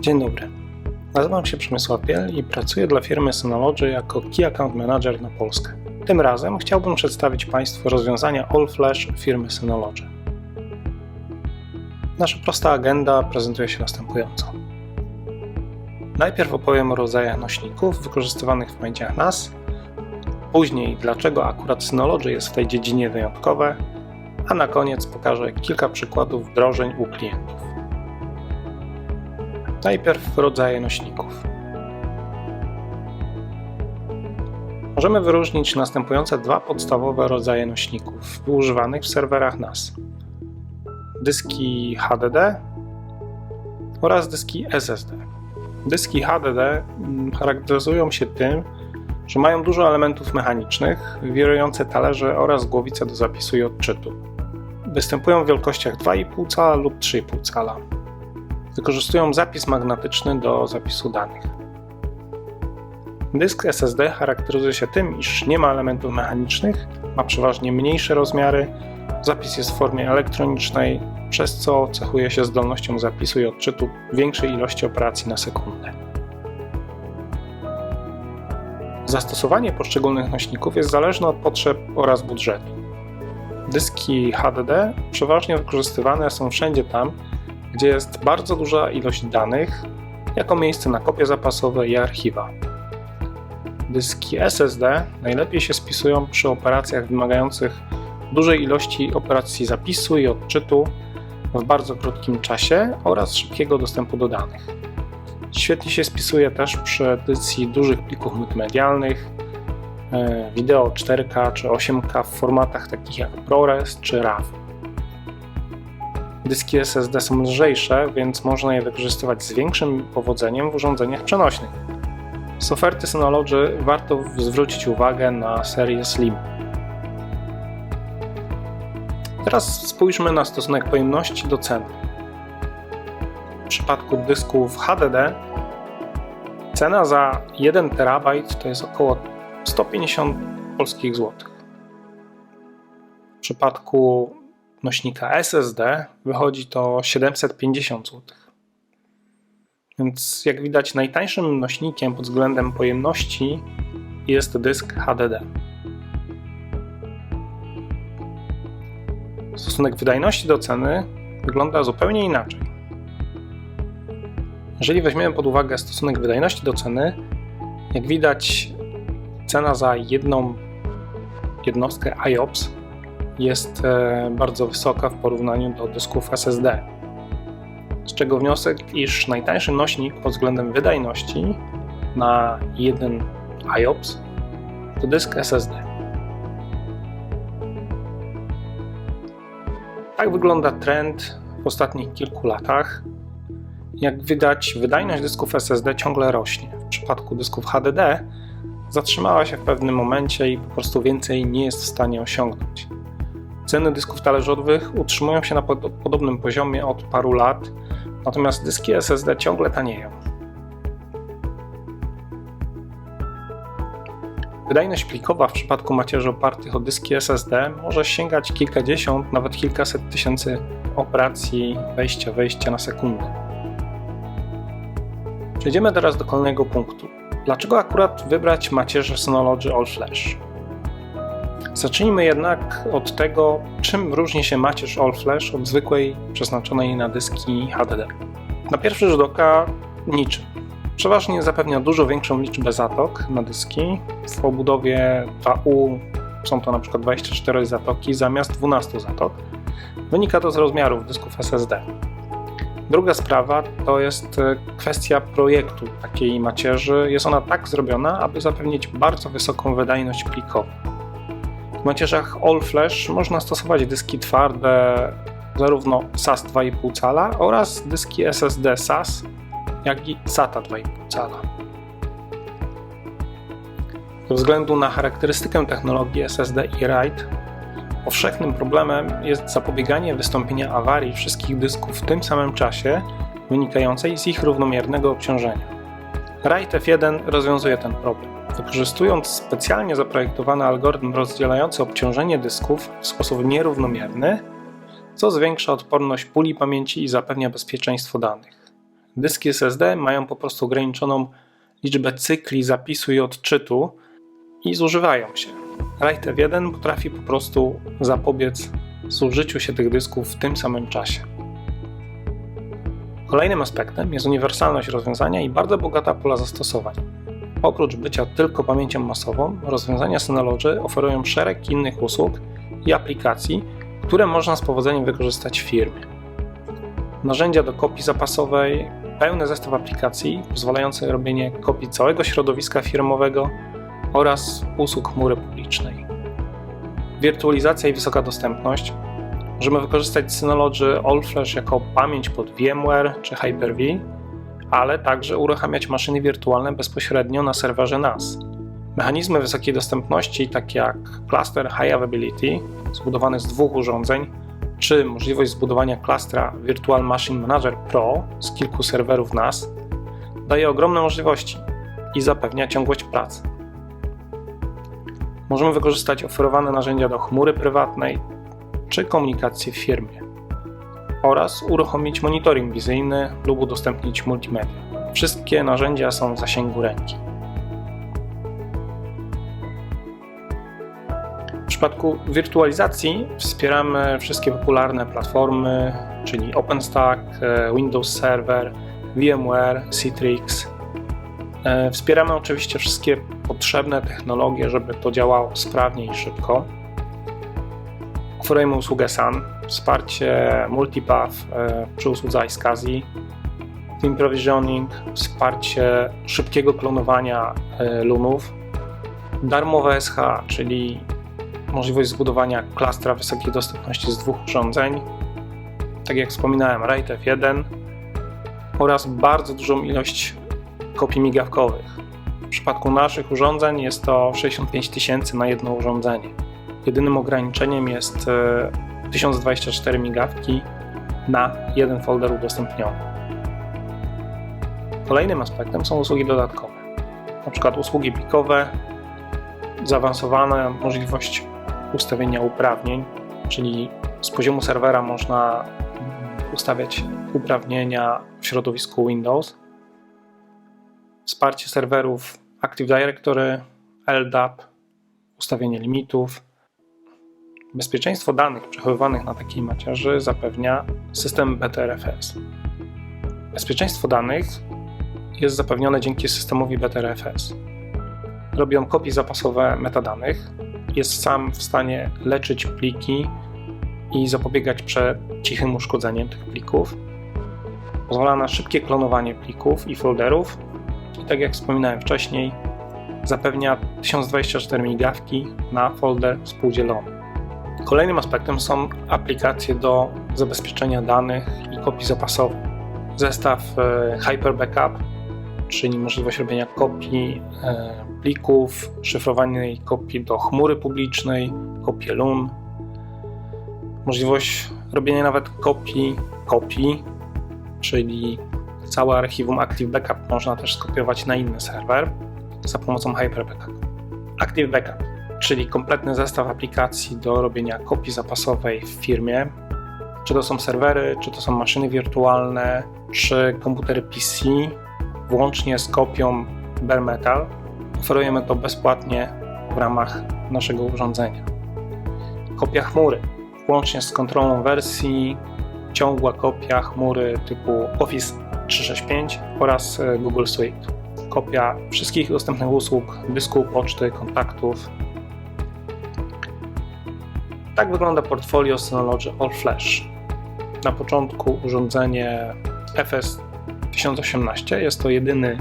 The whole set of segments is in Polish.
Dzień dobry. Nazywam się Przemysław Biel i pracuję dla firmy Synology jako Key Account Manager na Polskę. Tym razem chciałbym przedstawić Państwu rozwiązania All Flash firmy Synology. Nasza prosta agenda prezentuje się następująco. Najpierw opowiem o rodzajach nośników wykorzystywanych w mediach NAS, później dlaczego akurat Synology jest w tej dziedzinie wyjątkowe, a na koniec pokażę kilka przykładów wdrożeń u klientów. Najpierw rodzaje nośników. Możemy wyróżnić następujące dwa podstawowe rodzaje nośników używanych w serwerach NAS: dyski HDD oraz dyski SSD. Dyski HDD mm, charakteryzują się tym, że mają dużo elementów mechanicznych, wirujące talerze oraz głowice do zapisu i odczytu. Występują w wielkościach 2,5 cala lub 3,5 cala. Wykorzystują zapis magnetyczny do zapisu danych. Dysk SSD charakteryzuje się tym, iż nie ma elementów mechanicznych, ma przeważnie mniejsze rozmiary, zapis jest w formie elektronicznej, przez co cechuje się zdolnością zapisu i odczytu większej ilości operacji na sekundę. Zastosowanie poszczególnych nośników jest zależne od potrzeb oraz budżetu. Dyski HDD przeważnie wykorzystywane są wszędzie tam, gdzie jest bardzo duża ilość danych, jako miejsce na kopie zapasowe i archiwa. Dyski SSD najlepiej się spisują przy operacjach wymagających dużej ilości operacji zapisu i odczytu w bardzo krótkim czasie oraz szybkiego dostępu do danych. Świetnie się spisuje też przy edycji dużych plików multimedialnych, e, wideo 4K czy 8K w formatach takich jak ProRes czy RAW. Dyski SSD są lżejsze, więc można je wykorzystywać z większym powodzeniem w urządzeniach przenośnych. Z oferty Synology warto zwrócić uwagę na serię Slim. Teraz spójrzmy na stosunek pojemności do ceny. W przypadku dysków HDD cena za 1 TB to jest około 150 polskich złotych. W przypadku nośnika SSD wychodzi to 750 zł. Więc jak widać, najtańszym nośnikiem pod względem pojemności jest dysk HDD. Stosunek wydajności do ceny wygląda zupełnie inaczej. Jeżeli weźmiemy pod uwagę stosunek wydajności do ceny, jak widać, cena za jedną jednostkę IOPS jest e, bardzo wysoka w porównaniu do dysków SSD. Z czego wniosek, iż najtańszy nośnik pod względem wydajności na jeden IOPS to dysk SSD. Tak wygląda trend w ostatnich kilku latach. Jak widać, wydajność dysków SSD ciągle rośnie. W przypadku dysków HDD zatrzymała się w pewnym momencie i po prostu więcej nie jest w stanie osiągnąć. Ceny dysków talerzowych utrzymują się na podobnym poziomie od paru lat, natomiast dyski SSD ciągle tanieją. Wydajność plikowa w przypadku macierzy opartych o dyski SSD może sięgać kilkadziesiąt, nawet kilkaset tysięcy operacji wejścia-wejścia na sekundę. Przejdziemy teraz do kolejnego punktu. Dlaczego akurat wybrać macierzę Synology All Flash? Zacznijmy jednak od tego, czym różni się macierz All Flash od zwykłej przeznaczonej na dyski HDD. Na pierwszy rzut oka niczym. Przeważnie zapewnia dużo większą liczbę zatok na dyski. W obudowie 2U są to np. 24 zatoki zamiast 12 zatok. Wynika to z rozmiarów dysków SSD. Druga sprawa to jest e, kwestia projektu takiej macierzy. Jest ona tak zrobiona, aby zapewnić bardzo wysoką wydajność plikową. W macierzach All Flash można stosować dyski twarde zarówno SAS 2,5 cala oraz dyski SSD SAS, jak i SATA 2,5 cala. Ze względu na charakterystykę technologii SSD i RAID, powszechnym problemem jest zapobieganie wystąpienia awarii wszystkich dysków w tym samym czasie, wynikającej z ich równomiernego obciążenia. RAID F1 rozwiązuje ten problem. Wykorzystując specjalnie zaprojektowany algorytm rozdzielający obciążenie dysków w sposób nierównomierny, co zwiększa odporność puli pamięci i zapewnia bezpieczeństwo danych. Dyski SSD mają po prostu ograniczoną liczbę cykli zapisu i odczytu i zużywają się. RAID F1 potrafi po prostu zapobiec zużyciu się tych dysków w tym samym czasie. Kolejnym aspektem jest uniwersalność rozwiązania i bardzo bogata pula zastosowań. Oprócz bycia tylko pamięcią masową, rozwiązania Synology oferują szereg innych usług i aplikacji, które można z powodzeniem wykorzystać w firmie. Narzędzia do kopii zapasowej, pełny zestaw aplikacji pozwalający robienie kopii całego środowiska firmowego oraz usług chmury publicznej. Wirtualizacja i wysoka dostępność. Możemy wykorzystać Synology All-Flash jako pamięć pod VMware czy Hyper-V, ale także uruchamiać maszyny wirtualne bezpośrednio na serwerze NAS. Mechanizmy wysokiej dostępności, takie jak Cluster High Availability, zbudowany z dwóch urządzeń, czy możliwość zbudowania klastra Virtual Machine Manager Pro z kilku serwerów NAS, daje ogromne możliwości i zapewnia ciągłość pracy. Możemy wykorzystać oferowane narzędzia do chmury prywatnej czy komunikacji w firmie oraz uruchomić monitoring wizyjny lub udostępnić multimedia. Wszystkie narzędzia są w zasięgu ręki. W przypadku wirtualizacji wspieramy wszystkie popularne platformy, czyli OpenStack, e, Windows Server, VMware, Citrix. E, wspieramy oczywiście wszystkie potrzebne technologie, żeby to działało sprawnie i szybko. Oferujemy usługę SAN, wsparcie multipath e, przy usłudze iSCSI, Team Provisioning, wsparcie szybkiego klonowania lunów, darmowe SH, czyli możliwość zbudowania klastra wysokiej dostępności z dwóch urządzeń, tak jak wspominałem, RAID F1 oraz bardzo dużą ilość kopii migawkowych. W przypadku naszych urządzeń jest to 65 tysięcy na jedno urządzenie. Jedynym ograniczeniem jest 1024 e, migawki na jeden folder udostępniony. Kolejnym aspektem są usługi dodatkowe, np. usługi plikowe, zaawansowana możliwość ustawienia uprawnień, czyli z poziomu serwera można ustawiać uprawnienia w środowisku Windows. Wsparcie serwerów Active Directory, LDAP, ustawienie limitów. Bezpieczeństwo danych przechowywanych na takiej macierzy zapewnia system BTRFS. Bezpieczeństwo danych jest zapewnione dzięki systemowi BTRFS. Robią kopie zapasowe metadanych, jest sam w stanie leczyć pliki i zapobiegać przed cichym uszkodzeniem tych plików. Pozwala na szybkie klonowanie plików i folderów i tak jak wspominałem wcześniej, zapewnia 1024 migawki na folder współdzielony. Kolejnym aspektem są aplikacje do zabezpieczenia danych i kopii zapasowych. Zestaw e, Hyper Backup, czyli możliwość robienia kopii e, plików, szyfrowanej kopii do chmury publicznej, kopie LUN, możliwość robienia nawet kopii kopii, czyli całe archiwum Active Backup można też skopiować na inny serwer za pomocą Hyper Backup. Active Backup, czyli kompletny zestaw aplikacji do robienia kopii zapasowej w firmie, czy to są serwery, czy to są maszyny wirtualne, czy komputery PC, włącznie z kopią bare metal, Oferujemy to bezpłatnie w ramach naszego urządzenia. Kopia chmury, łącznie z kontrolą wersji, ciągła kopia chmury typu Office 365 oraz e, Google Suite. Kopia wszystkich dostępnych usług, dysku, poczty, kontaktów. Tak wygląda portfolio Synology All Flash. Na początku urządzenie FS 1018 jest to jedyny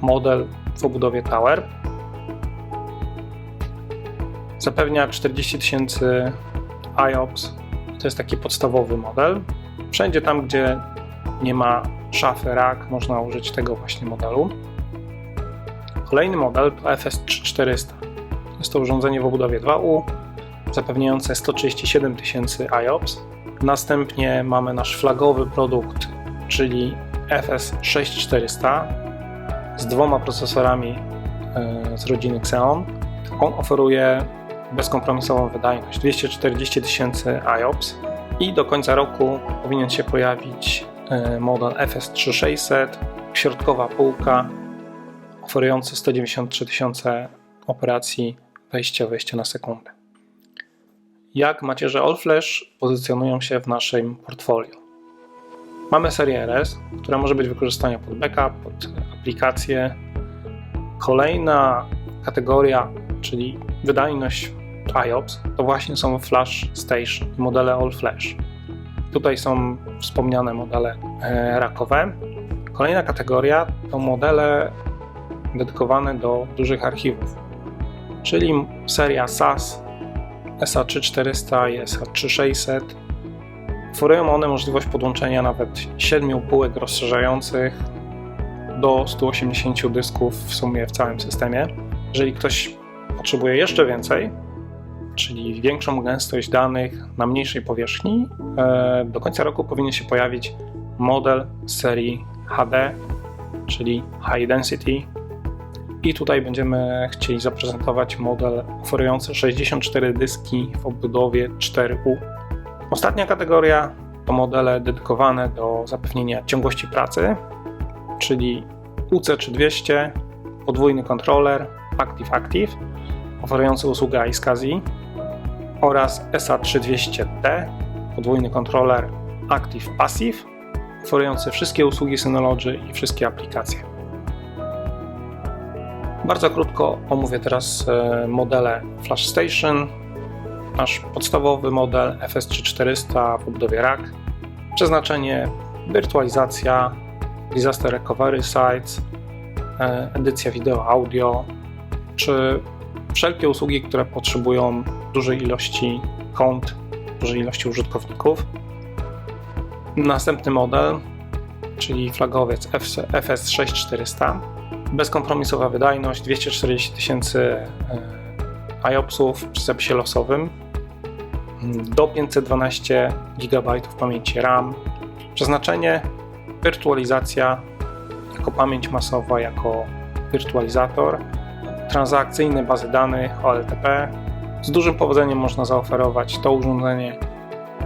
model w obudowie Tower. Zapewnia 40 tysięcy IOPS. To jest taki podstawowy model. Wszędzie tam, gdzie nie ma szafy rack, można użyć tego właśnie modelu. Kolejny model to FS3400. Jest to urządzenie w obudowie 2U, zapewniające 137 tysięcy IOPS. Następnie mamy nasz flagowy produkt, czyli FS6400 z dwoma procesorami e, z rodziny Xeon. On oferuje bezkompromisową wydajność 240 tysięcy IOPS i do końca roku powinien się pojawić e, model FS3600, środkowa półka oferujący 193 tysiące operacji wejścia-wejścia na sekundę. Jak macierze All Flash pozycjonują się w naszym portfolio? Mamy serię RS, która może być wykorzystana pod backup, pod aplikacje. Kolejna kategoria, czyli wydajność IOPS, to właśnie są Flash Station i modele All Flash. Tutaj są wspomniane modele e, rakowe. Kolejna kategoria to modele dedykowane do dużych archiwów, czyli seria SAS, SA3400 i SA3600. Oferują one możliwość podłączenia nawet 7 półek rozszerzających do 180 dysków w sumie w całym systemie. Jeżeli ktoś potrzebuje jeszcze więcej, czyli większą gęstość danych na mniejszej powierzchni, e, do końca roku powinien się pojawić model serii HD, czyli High Density. I tutaj będziemy chcieli zaprezentować model oferujący 64 dyski w obudowie 4U. Ostatnia kategoria to modele dedykowane do zapewnienia ciągłości pracy, czyli UC3200, podwójny kontroler Active-Active, oferujący usługę iSCSI oraz SA3200T, podwójny kontroler Active Passive, oferujący wszystkie usługi Synology i wszystkie aplikacje. Bardzo krótko omówię teraz e, modele Flash Station. Nasz podstawowy model FS3400 w obudowie rack. Przeznaczenie wirtualizacja, disaster recovery sites, e, edycja wideo, audio, czy wszelkie usługi, które potrzebują dużej ilości kont, dużej ilości użytkowników. Następny model, czyli flagowiec FS6400, bezkompromisowa wydajność, 240 tysięcy e, IOPSów przy zapisie losowym, do 512 GB pamięci RAM, przeznaczenie wirtualizacja jako pamięć masowa, jako wirtualizator, transakcyjne bazy danych OLTP. Z dużym powodzeniem można zaoferować to urządzenie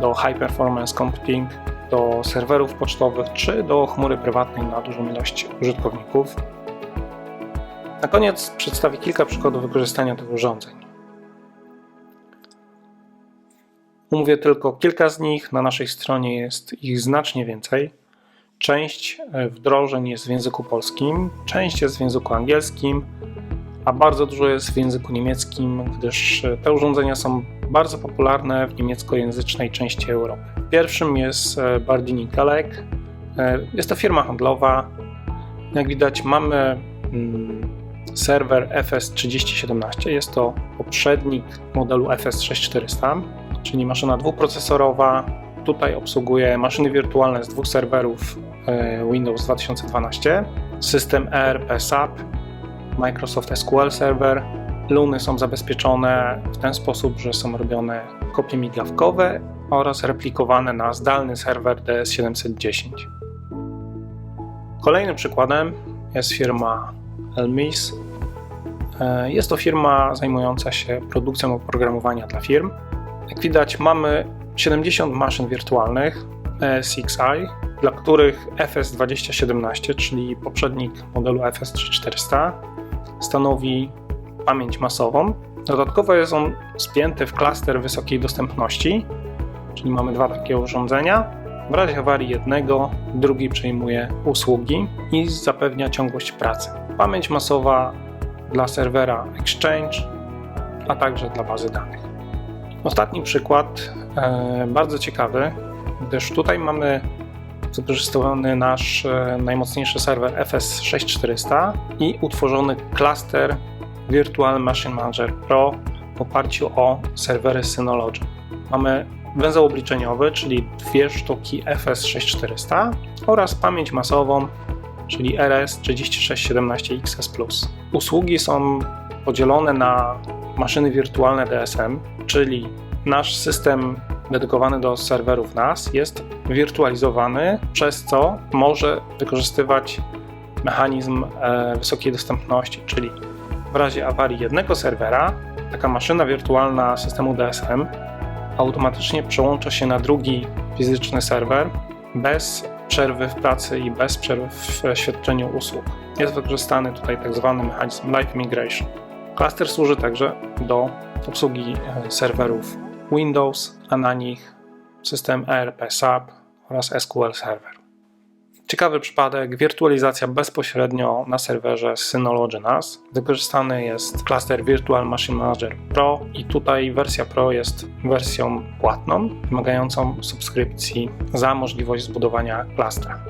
do High Performance Computing, do serwerów pocztowych czy do chmury prywatnej na dużą ilość użytkowników. Na koniec przedstawię kilka przykładów wykorzystania tych urządzeń. Omówię tylko kilka z nich, na naszej stronie jest ich znacznie więcej. Część wdrożeń jest w języku polskim, część jest w języku angielskim, a bardzo dużo jest w języku niemieckim, gdyż te urządzenia są bardzo popularne w niemieckojęzycznej części Europy. Pierwszym jest e, Bardini Kalek. E, jest to firma handlowa. Jak widać, mamy mm, serwer FS3017. Jest to poprzednik modelu FS6400, czyli maszyna dwuprocesorowa. Tutaj obsługuje maszyny wirtualne z dwóch serwerów e, Windows 2012, system ERP SAP Microsoft SQL Server. Luny są zabezpieczone w ten sposób, że są robione kopie migawkowe oraz replikowane na zdalny serwer DS710. Kolejnym przykładem jest firma Elmis. E, jest to firma zajmująca się produkcją oprogramowania dla firm. Jak widać, mamy 70 maszyn wirtualnych ESXi, dla których FS2017, czyli poprzednik modelu FS3400, stanowi pamięć masową. Dodatkowo jest on spięty w klaster wysokiej dostępności, czyli mamy dwa takie urządzenia. W razie awarii jednego, drugi przejmuje usługi i zapewnia ciągłość pracy. Pamięć masowa dla serwera Exchange, a także dla bazy danych. Ostatni przykład, e, bardzo ciekawy, gdyż tutaj mamy wykorzystywany nasz e, najmocniejszy serwer FS6400 i utworzony klaster Virtual Machine Manager Pro w oparciu o serwery Synology. Mamy węzeł obliczeniowy, czyli dwie sztuki FS6400 oraz pamięć masową, czyli RS3617XS+. Usługi są podzielone na maszyny wirtualne DSM, czyli nasz system dedykowany do serwerów NAS jest wirtualizowany, przez co może wykorzystywać mechanizm e, wysokiej dostępności, czyli w razie awarii jednego serwera, taka maszyna wirtualna systemu DSM automatycznie przełącza się na drugi fizyczny serwer bez przerwy w pracy i bez przerwy w świadczeniu usług. Jest wykorzystany tutaj tak zwany mechanizm Live Migration. Cluster służy także do obsługi e, serwerów Windows, a na nich system ERP SAP oraz SQL Server. Ciekawy przypadek, wirtualizacja bezpośrednio na serwerze Synology NAS. Wykorzystany jest klaster Virtual Machine Manager Pro i tutaj wersja Pro jest wersją płatną, wymagającą subskrypcji za możliwość zbudowania klastra.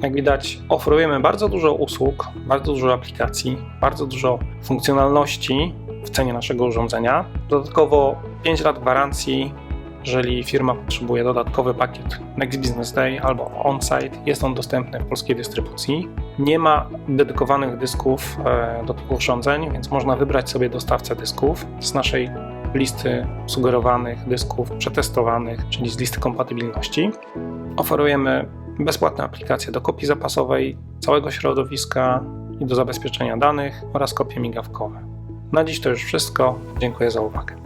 Jak widać, oferujemy bardzo dużo usług, bardzo dużo aplikacji, bardzo dużo funkcjonalności w cenie naszego urządzenia. Dodatkowo 5 lat gwarancji jeżeli firma potrzebuje dodatkowy pakiet Next Business Day albo on-site, jest on dostępny w polskiej dystrybucji. Nie ma dedykowanych dysków e, do tych urządzeń, więc można wybrać sobie dostawcę dysków z naszej listy sugerowanych dysków przetestowanych, czyli z listy kompatybilności. Oferujemy bezpłatne aplikacje do kopii zapasowej całego środowiska i do zabezpieczenia danych oraz kopie migawkowe. Na dziś to już wszystko. Dziękuję za uwagę.